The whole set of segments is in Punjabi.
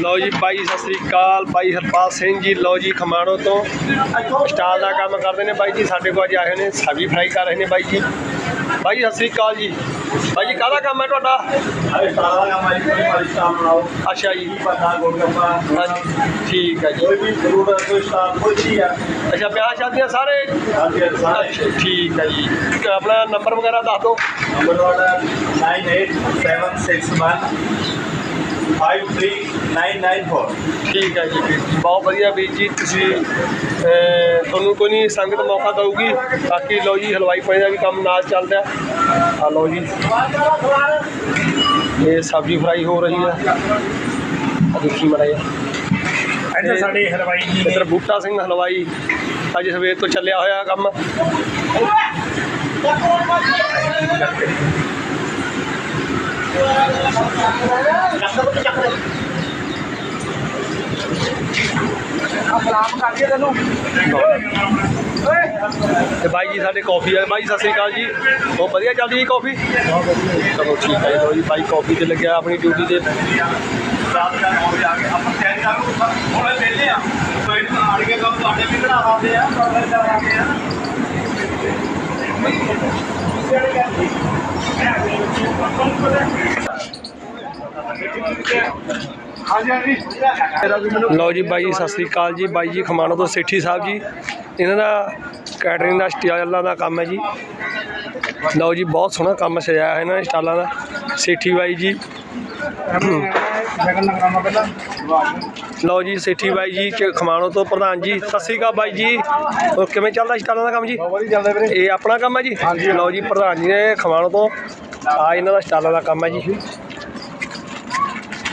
ਲਓ ਜੀ ਬਾਈ ਸਤਿ ਸ੍ਰੀ ਅਕਾਲ। ਬਾਈ ਹਰਪਾਲ ਸਿੰਘ ਜੀ ਲਓ ਜੀ ਖਮਾਣੋ ਤੋਂ। ਸਟਾਲ ਦਾ ਕੰਮ ਕਰਦੇ ਨੇ ਬਾਈ ਜੀ ਸਾਡੇ ਕੋਲ ਅੱਜ ਆਏ ਹੋਏ ਨੇ ਸਬਜ਼ੀ ਫਰਾਈ ਕਰ ਰਹੇ ਨੇ ਬਾਈ ਜੀ। ਬਾਈ ਜੀ, ਸਤਿ ਸ੍ਰੀ ਅਕਾਲ ਜੀ। ਬਾਈ ਜੀ ਕਾਹਦਾ ਕੰਮ ਹੈ ਤੁਹਾਡਾ? ਅਰੇ ਸਾਰਾ ਕੰਮ ਆਈ ਕੋਈ ਮਾਰੀ ਸਟਾਫ ਬਣਾਓ। ਅੱਛਾ ਜੀ। ਪਤਾ ਗੋਲਗੱਪਾ ਹਾਂਜੀ ਠੀਕ ਹੈ ਜੀ। ਕੋਈ ਵੀ ਜ਼ਰੂਰਤ ਕੋਈ ਸਟਾਫ ਕੋਈ ਚੀਜ਼ ਆ ਅੱਛਾ ਵਿਆਹ ਸ਼ਾਦੀਆਂ ਸਾਰੇ? ਹਾਂਜੀ ਸਾਰਾ। ਅੱਛਾ ਠੀਕ ਹੈ ਜੀ। ਤੇ ਆਪਣਾ ਨੰਬਰ ਵਗੈਰਾ ਦੱਸ ਦਿਓ। ਨੰਬਰ ਤੁਹਾਡਾ 98761 53994 ਠੀਕ ਹੈ ਜੀ ਵੀਰ ਜੀ ਬਹੁਤ ਵਧੀਆ ਵੀਰ ਜੀ ਤੁਸੀਂ ਅਹ, ਤੁਹਾਨੂੰ ਕੋਈ ਨਹੀਂ ਸੰਗਤ ਮੌਕਾ ਦਊਗੀ। ਬਾਕੀ ਲਓ ਜੀ ਹਲਵਾਈ ਪਾਣੀ ਦਾ ਵੀ ਕੰਮ ਨਾਲ ਚੱਲਦਾ ਆ ਲਓ ਜੀ। ਇਹ ਸਬਜ਼ੀ ਫਰਾਈ ਹੋ ਰਹੀ ਹੈ। ਆ ਦੇਖੀ ਮੜਾ ਇੱਥੇ ਸਾਡੇ ਹਲਵਾਈ ਜੀ ਇੱਧਰ ਬੂਟਾ ਸਿੰਘ ਹਲਵਾਈ ਅੱਜ ਸਵੇਰ ਤੋਂ ਚੱਲਿਆ ਹੋਇਆ ਕੰਮ। ਤੇ ਬਾਈ ਜੀ, ਸਾਡੇ ਕਾਫੀ ਆ ਬਾਈ ਸਤਿ ਸ੍ਰੀ ਅਕਾਲ ਜੀ। ਉਹ ਵਧੀਆ ਚੱਲਦੀ ਜੀ ਕਾਫੀ ਚਲੋ ਠੀਕ ਹੈ ਜੀ ਜੀ, ਬਾਈ ਕਾਫੀ ਤੇ ਲੱਗਿਆ ਆਪਣੀ ਡਿਊਟੀ ਤੇ। ਰਾਤ ਦਾ 9 ਵਜੇ ਕੇ ਆਪਾਂ ਤਿਆਰੀ ਕਰਾਂਗੇ ਹੁਣ ਵਿਹਲੇ ਆ। ਕੋਈ ਆੜ ਕੇ ਕੰਮ ਤੁਹਾਡੇ ਵੀ ਕਢਾ ਸਕਦੇ ਆ, ਤੁਹਾਡੇ ਕਰਾ ਕੇ ਆ। ਲਓ ਜੀ ਬਾਈ ਸਤਿ ਸ੍ਰੀ ਅਕਾਲ ਜੀ। ਬਾਈ ਜੀ, ਖਮਾਣੋ ਤੋਂ ਸੇਠੀ ਸਾਹਿਬ ਜੀ। ਇਹਨਾਂ ਦਾ ਕੈਟਰਿੰਗ ਦਾ ਸਟਾਲਾਂ ਦਾ ਕੰਮ ਹੈ ਜੀ। ਲਓ ਜੀ, ਬਹੁਤ ਸੋਹਣਾ ਕੰਮ ਸਜਾਇਆ ਹੈ ਇਹਨਾਂ ਨੇ ਸਟਾਲਾਂ ਦਾ। ਸੇਠੀ ਬਾਈ ਜੀ। ਲਓ ਜੀ, ਸੇਠੀ ਬਾਈ ਜੀ ਖਮਾਣੋ ਤੋਂ ਪ੍ਰਧਾਨ ਜੀ। ਸਤਿ ਸ੍ਰੀ ਅਕਾਲ ਬਾਈ ਜੀ। ਹੋਰ ਕਿਵੇਂ ਚੱਲਦਾ ਸਟਾਲਾਂ ਦਾ ਕੰਮ ਜੀ? ਇਹ ਆਪਣਾ ਕੰਮ ਹੈ ਜੀ? ਹਾਂਜੀ। ਲਓ ਜੀ, ਪ੍ਰਧਾਨ ਜੀ ਨੇ ਖਮਾਣੋ ਤੋਂ ਆ ਇਹਨਾਂ ਦਾ ਸਟਾਲਾਂ ਦਾ ਕੰਮ ਹੈ ਜੀ।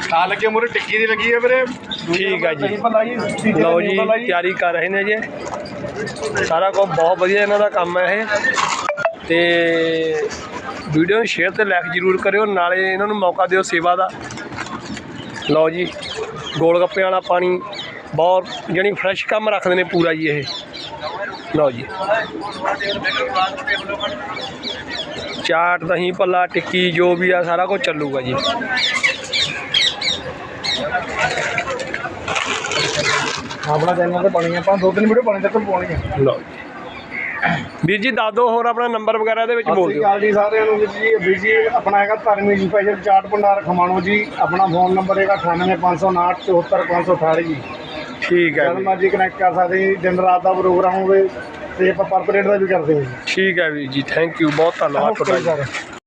ਤਾਂ ਲੱਗੇ ਮੂਰੇ ਟਿੱਕੀ ਦੀ ਲੱਗੀ ਹੈ ਵੀਰੇ। ਠੀਕ ਆ ਜੀ। ਲਓ ਜੀ, ਤਿਆਰੀ ਕਰ ਰਹੇ ਨੇ ਜੀ। ਸਾਰਾ ਕੁਝ ਬਹੁਤ ਵਧੀਆ ਇਹਨਾਂ ਦਾ ਕੰਮ ਹੈ ਇਹ। ਤੇ ਵੀਡੀਓ ਨੂੰ ਸ਼ੇਅਰ ਤੇ ਲਾਈਕ ਜ਼ਰੂਰ ਕਰਿਓ, ਨਾਲੇ ਇਹਨਾਂ ਨੂੰ ਮੌਕਾ ਦਿਓ ਸੇਵਾ ਦਾ। ਲਓ ਜੀ, ਗੋਲ ਗੱਪਿਆਂ ਵਾਲਾ ਪਾਣੀ, ਬਹੁਤ ਜਾਣੀ ਫਰੈਸ਼ ਕੰਮ ਰੱਖਦੇ ਨੇ ਪੂਰਾ ਜੀ ਇਹ। ਲਓ ਜੀ। ਚਾਟ, ਦਹੀਂ, ਭੱਲਾ, ਟਿੱਕੀ, ਜੋ ਵੀ ਆ, ਸਾਰਾ ਕੁਝ ਚੱਲੂਗਾ ਜੀ। ਆਪਣਾ ਚੈਨਲ ਤੇ ਪਾਣੀ ਆਪਾਂ ਦੋ ਤਿੰਨ ਵੀਡੀਓ ਪਾਣੀ ਤੱਕ ਪਾਉਣੀ ਹੈ ਲਓ ਜੀ। ਵੀਰ ਜੀ ਦੱਸ ਦਿਓ ਹੋਰ ਆਪਣਾ ਨੰਬਰ ਵਗੈਰਾ ਇਹਦੇ ਵਿੱਚ ਬੋਲ ਦਿਓ। ਜੀ ਸਾਰਿਆਂ ਨੂੰ ਵੀਰ ਜੀ। ਵੀਰ ਜੀ ਆਪਣਾ ਹੈਗਾ ਧਰਮੀ ਸਪੈਸ਼ਲ ਚਾਟ ਭੰਡਾਰ ਖਮਾਣੋ ਜੀ। ਆਪਣਾ ਫੋਨ ਨੰਬਰ ਹੈਗਾ 98559 74528 ਜੀ ਠੀਕ ਹੈ ਜਦ ਵੀਰ। ਮਰਜ਼ੀ ਕਨੈਕਟ ਕਰ ਸਕਦੇ ਜੀ ਦਿਨ ਰਾਤ ਦਾ ਪ੍ਰੋਗਰਾਮ ਹੋਵੇ ਤੇ ਆਪਾਂ ਪਰ ਪਲੇਟ ਦਾ ਵੀ ਕਰਦੇ ਹਾਂ ਜੀ। ਠੀਕ ਹੈ ਵੀਰ ਜੀ ਥੈਂਕ ਯੂ ਬਹੁਤ ਧੰਨਵਾਦ ਤੁਹਾਡਾ ਜੀ।